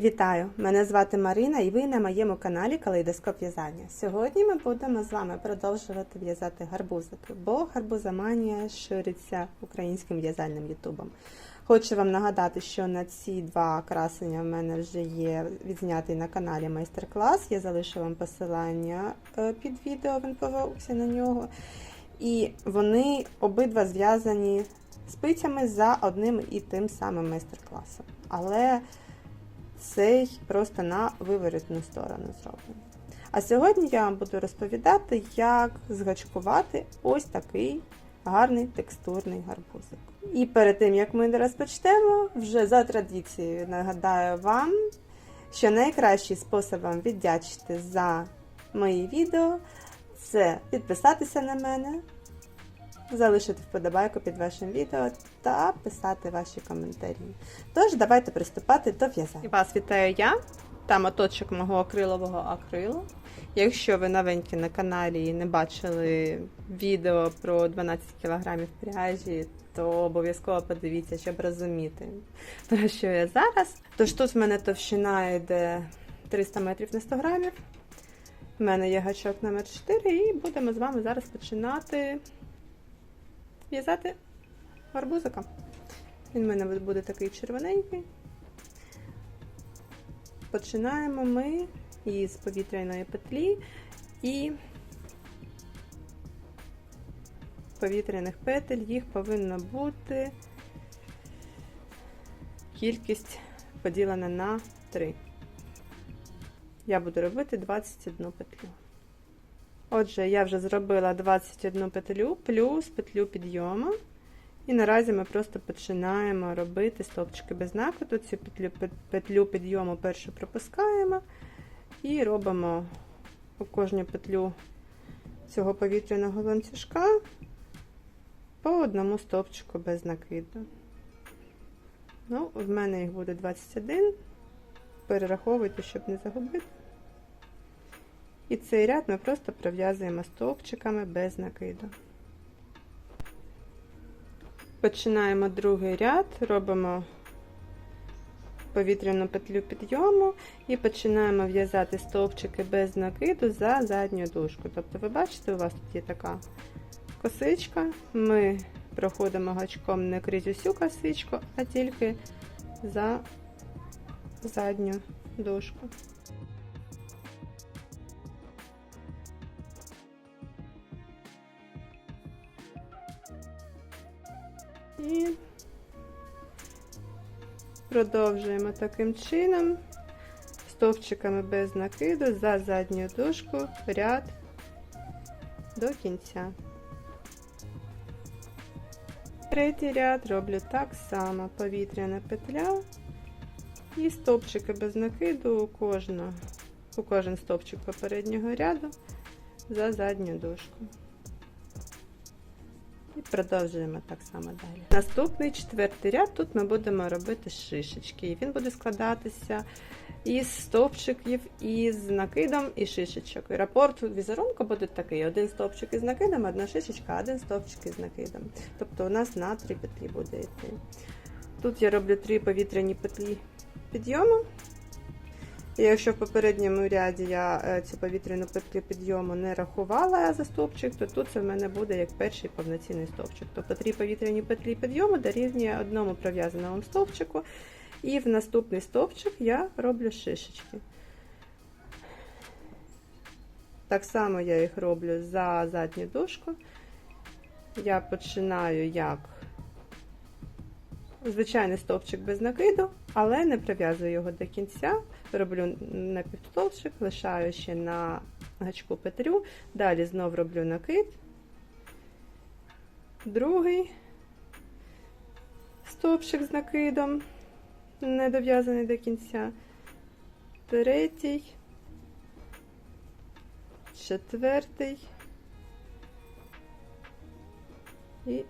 Вітаю! Мене звати Марина і ви на моєму каналі Калейдоскоп в'язання. Сьогодні ми будемо з вами продовжувати в'язати гарбузики, бо гарбузоманія шириться українським в'язальним ютубом. Хочу вам нагадати, що на ці два красення в мене вже є відзнятий на каналі майстер-клас. Я залишу вам посилання е, під відео, він повелся на нього. І вони обидва зв'язані спицями за одним і тим самим майстер-класом. Але цей просто на виворітну сторону зроблений. А сьогодні я вам буду розповідати, як згачкувати ось такий гарний текстурний гарбузик. І перед тим як ми розпочнемо, вже за традицією нагадаю вам, що найкращий спосіб вам віддячити за мої відео це підписатися на мене, залишити вподобайку під вашим відео та писати ваші коментарі. Тож, давайте приступати до в'язання. Вас вітаю я, та моточок мого акрилового акрилу. Якщо ви новенькі на каналі і не бачили відео про 12 кг пряжі, то обов'язково подивіться, щоб розуміти, про що я зараз. Тож тут в мене товщина йде 300 метрів на 100 грамів. У мене є гачок номер 4 і будемо з вами зараз починати в'язати гарбузика. Він в мене буде такий червоненький. Починаємо ми із повітряної петлі і повітряних петель їх повинно бути кількість поділена на 3. Я буду робити 21 петлю. Отже, я вже зробила 21 петлю плюс петлю підйому. І наразі ми просто починаємо робити стовпчики без накиду. Цю петлю, петлю підйому першу пропускаємо і робимо у кожну петлю цього повітряного ланцюжка по одному стовпчику без накиду. Ну, в мене їх буде 21. Перераховуйте, щоб не загубити. І цей ряд ми просто пров'язуємо стовпчиками без накиду. Починаємо другий ряд, робимо повітряну петлю підйому і починаємо в'язати стовпчики без накиду за задню дужку. Тобто, ви бачите, у вас тут є така косичка. Ми проходимо гачком не крізь усю косичку, а тільки за задню дужку. І продовжуємо таким чином, стовпчиками без накиду за задню дужку ряд до кінця. Третій ряд роблю так само повітряна петля і стовпчики без накиду у, кожну, у кожен стовпчик попереднього ряду за задню дужку. І продовжуємо так само далі. Наступний четвертий ряд, тут ми будемо робити шишечки. І він буде складатися із стовпчиків, із накидом і шишечок. І рапорт візерунку буде такий: один стовпчик із накидом, одна шишечка, один стовпчик із накидом. Тобто у нас на три петлі буде йти. Тут я роблю три повітряні петлі підйому. Якщо в попередньому ряді я е, цю повітряну петлю підйому не рахувала за стовпчик, то тут це в мене буде як перший повноцінний стовпчик. Тобто три повітряні петлі підйому дорівнює одному пров'язаному стовпчику, і в наступний стовпчик я роблю шишечки. Так само я їх роблю за задню дужку. Я починаю як звичайний стовпчик без накиду, але не прив'язую його до кінця. Роблю напівстовпчик, лишаю ще на гачку петлю, далі знов роблю накид, другий стовпчик з накидом, не дов'язаний до кінця, третій, четвертий і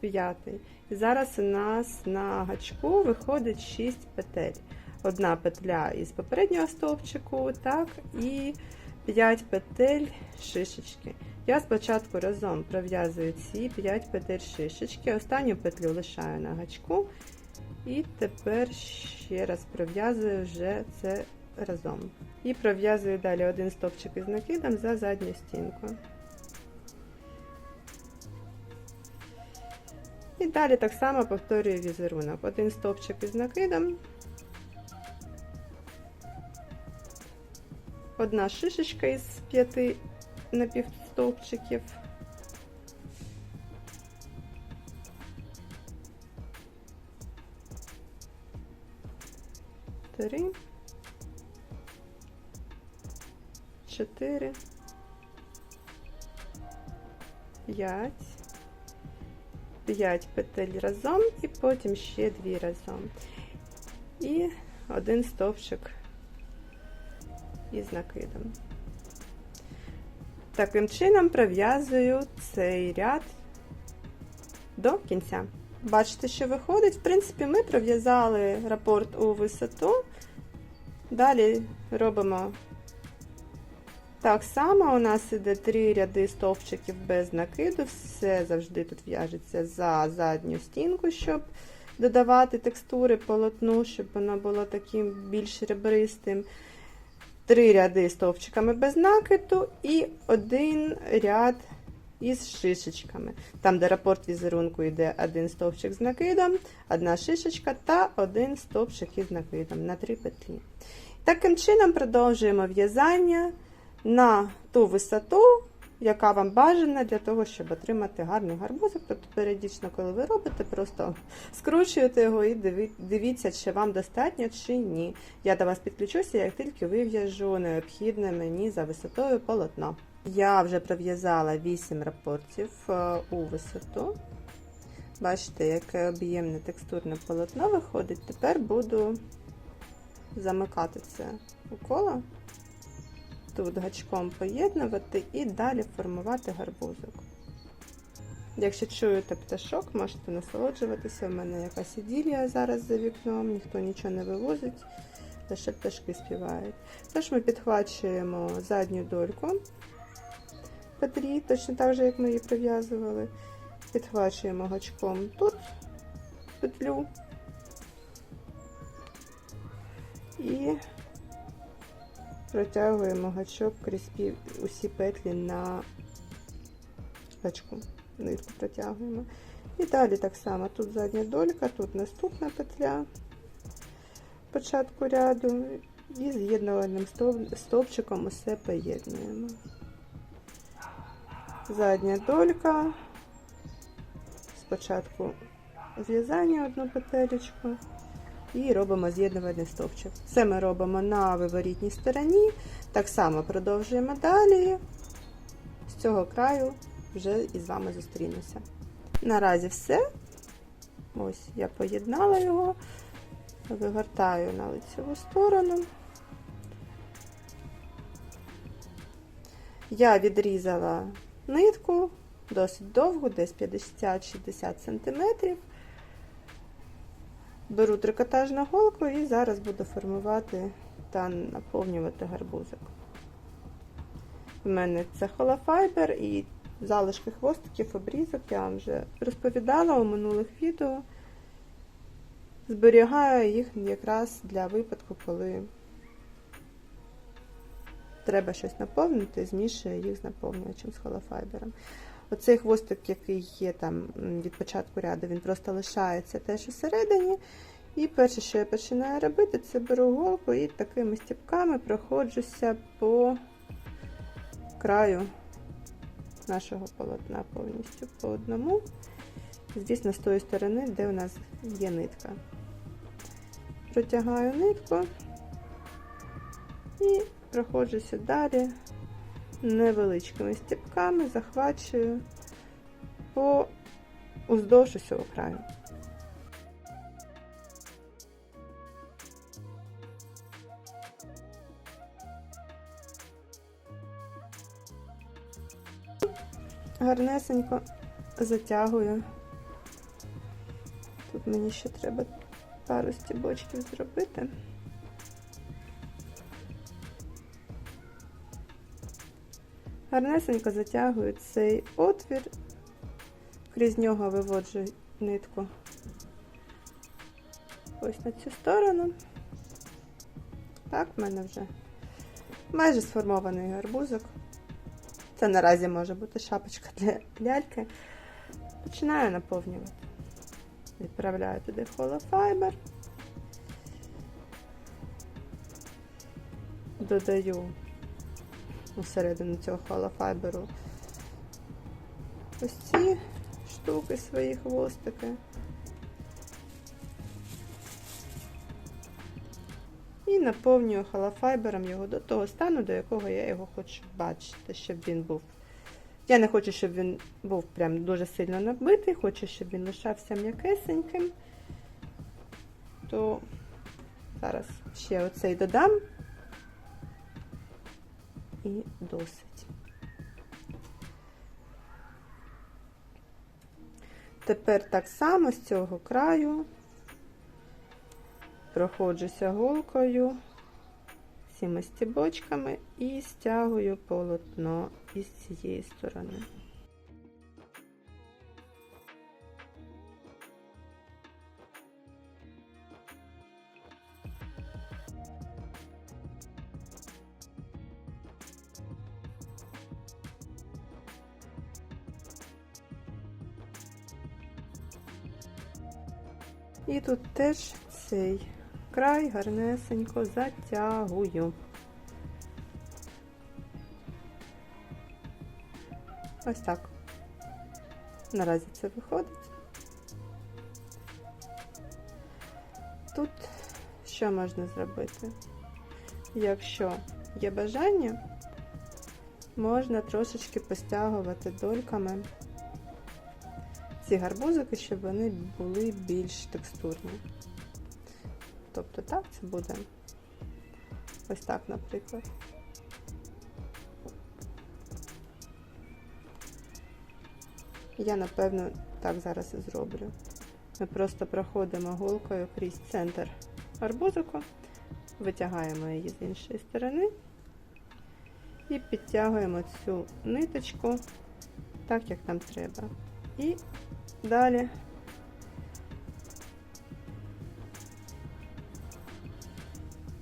п'ятий. І зараз у нас на гачку виходить 6 петель. Одна петля із попереднього стовпчику, так, і 5 петель шишечки. Я спочатку разом пров'язую ці 5 петель шишечки, останню петлю лишаю на гачку І тепер ще раз пров'язую вже це разом. І пров'язую далі один стовпчик із накидом за задню стінку. І далі так само повторюю візерунок. Один стовпчик із накидом, одна шишечка із п'яти напівстовпчиків. Три, чотири, п'ять. 5 петель разом і потім ще 2 разом. І один стовпчик із накидом. Таким чином пров'язую цей ряд до кінця. Бачите, що виходить? В принципі, ми пров'язали рапорт у висоту. Далі робимо так само у нас іде три ряди стовпчиків без накиду, все завжди тут в'яжеться за задню стінку, щоб додавати текстури полотну, щоб воно було таким більш ребристим. Три ряди стовпчиками без накиду і один ряд із шишечками. Там, де рапорт візерунку йде один стовпчик з накидом, одна шишечка та один стовпчик із накидом на три петлі. Таким чином продовжуємо в'язання на ту висоту, яка вам бажана для того, щоб отримати гарний гарбузик. Тобто періодично, коли ви робите, просто скручуєте його і дивіться, чи вам достатньо, чи ні. Я до вас підключуся, як тільки вив'яжу необхідне мені за висотою полотна. Я вже пров'язала 8 рапортів е, у висоту. Бачите, яке об'ємне текстурне полотно виходить. Тепер буду замикати це у коло тут гачком поєднувати і далі формувати гарбузик. Якщо чуєте пташок, можете насолоджуватися. У мене якась іділія зараз за вікном, ніхто нічого не вивозить, лише пташки співають. Тож ми підхвачуємо задню дольку петлі, точно так же, як ми її прив'язували. Підхвачуємо гачком тут петлю і протягуємо гачок крізь усі петлі на гачку. Нитку протягуємо. І далі так само тут задня долька, тут наступна петля початку ряду і з'єднувальним стовпчиком усе поєднуємо. Задня долька, спочатку зв'язання одну петелечку і робимо з'єднувальний стовпчик. Це ми робимо на виворітній стороні. Так само продовжуємо далі. З цього краю вже із вами зустрінуся. Наразі все. Ось я поєднала його, вигортаю на лицеву сторону. Я відрізала нитку досить довгу, десь 50-60 см. Беру трикотажну голку і зараз буду формувати та наповнювати гарбузик. У мене це холофайбер і залишки хвостиків, обрізок, я вам вже розповідала у минулих відео. Зберігаю їх якраз для випадку, коли треба щось наповнити, змішую їх з наповнювачем з холофайбером. Оцей хвостик, який є там від початку ряду, він просто лишається теж усередині. І перше, що я починаю робити, це беру голку і такими стіпками проходжуся по краю нашого полотна повністю по одному. Звісно, з тої сторони, де у нас є нитка. Протягаю нитку і проходжуся далі невеличкими стіпками, захвачую по уздовж усього краю. Гарнесенько затягую. Тут мені ще треба пару стібочків зробити. Гарнесенько затягую цей отвір, крізь нього виводжу нитку ось на цю сторону. Так, в мене вже майже сформований гарбузок. Це наразі може бути шапочка для ляльки. Починаю наповнювати. Відправляю туди холофайбер. Додаю усередину цього холофайберу ось ці штуки, свої хвостики. І наповнюю холофайбером його до того стану, до якого я його хочу бачити, щоб він був. Я не хочу, щоб він був прям дуже сильно набитий, хочу, щоб він лишався м'якесеньким. То зараз ще оцей додам і досить. Тепер так само з цього краю проходжуся голкою цими стібочками і стягую полотно із цієї сторони. І тут теж цей край гарнесенько затягую. Ось так. Наразі це виходить. Тут що можна зробити? Якщо є бажання, можна трошечки постягувати дольками ці гарбузики, щоб вони були більш текстурні. Тобто так це буде ось так, наприклад. Я, напевно, так зараз і зроблю. Ми просто проходимо голкою крізь центр арбузику, витягаємо її з іншої сторони і підтягуємо цю ниточку так, як нам треба. І далі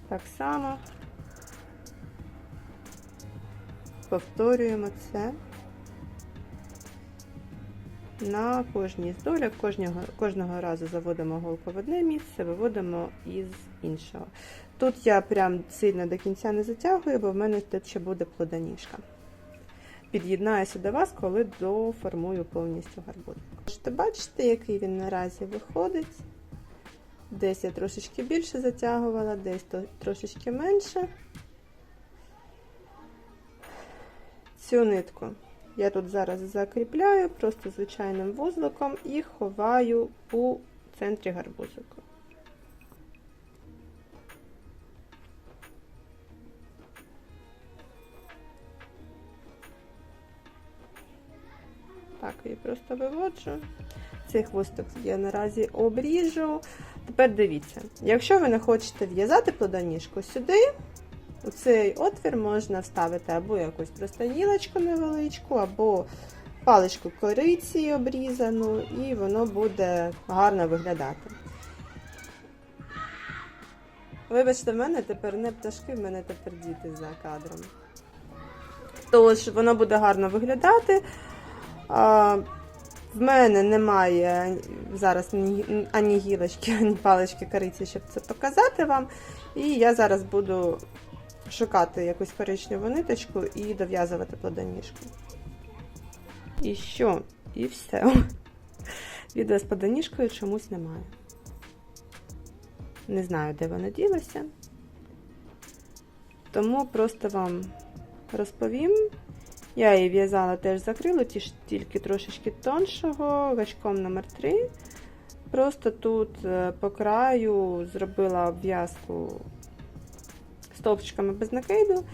так само повторюємо це на кожній з доляк, кожного, кожного разу заводимо голку в одне місце, виводимо із іншого. Тут я прям сильно до кінця не затягую, бо в мене тут ще буде плоданіжка. Під'єднаюся до вас, коли доформую повністю гарбузик. Можете бачите, який він наразі виходить. Десь я трошечки більше затягувала, десь трошечки менше. Цю нитку я тут зараз закріпляю просто звичайним вузликом і ховаю у центрі гарбузику. Так, і просто виводжу. Цей хвостик я наразі обріжу. Тепер дивіться, якщо ви не хочете в'язати плоданіжку сюди, у цей отвір можна вставити або якусь просто гілочку невеличку, або паличку кориці обрізану, і воно буде гарно виглядати. Вибачте, в мене тепер не пташки, в мене тепер діти за кадром. Тож, воно буде гарно виглядати. А, в мене немає зараз ані гілочки, ані палички кориці, щоб це показати вам. І я зараз буду шукати якусь коричневу ниточку і дов'язувати плодоніжку. І що? І все. Відео з плодоніжкою чомусь немає. Не знаю, де вона ділася. Тому просто вам розповім. Я її в'язала теж закрилу, тільки трошечки тоншого, гачком номер 3 Просто тут е, по краю зробила обв'язку стовпчиками без накиду,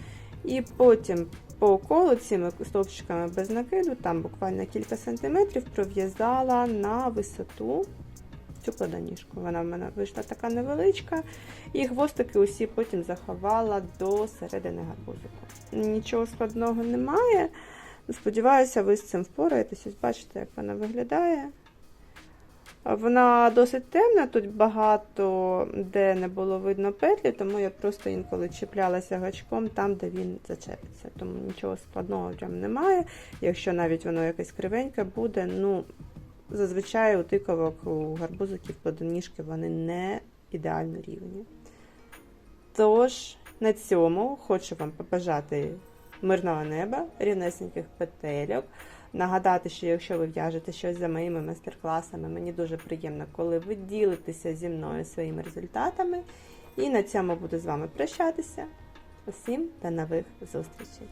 і потім по колу цими стовпчиками без накиду, там буквально кілька сантиметрів, пров'язала на висоту цю плоданіжку. Вона в мене вийшла така невеличка, і хвостики усі потім заховала до середини гарбузику. Нічого складного немає. Сподіваюся, ви з цим впораєтесь. Ось бачите, як вона виглядає. Вона досить темна, тут багато де не було видно петлі, тому я просто інколи чіплялася гачком там, де він зачепиться. Тому нічого складного в немає. Якщо навіть воно якесь кривеньке буде, ну зазвичай у тиковок, у гарбузиків плодоніжки вони не ідеально рівні. Тож, на цьому хочу вам побажати мирного неба, рівнесеньких петельок. Нагадати, що якщо ви в'яжете щось за моїми майстер-класами, мені дуже приємно, коли ви ділитеся зі мною своїми результатами. І на цьому буду з вами прощатися. Усім до нових зустрічей!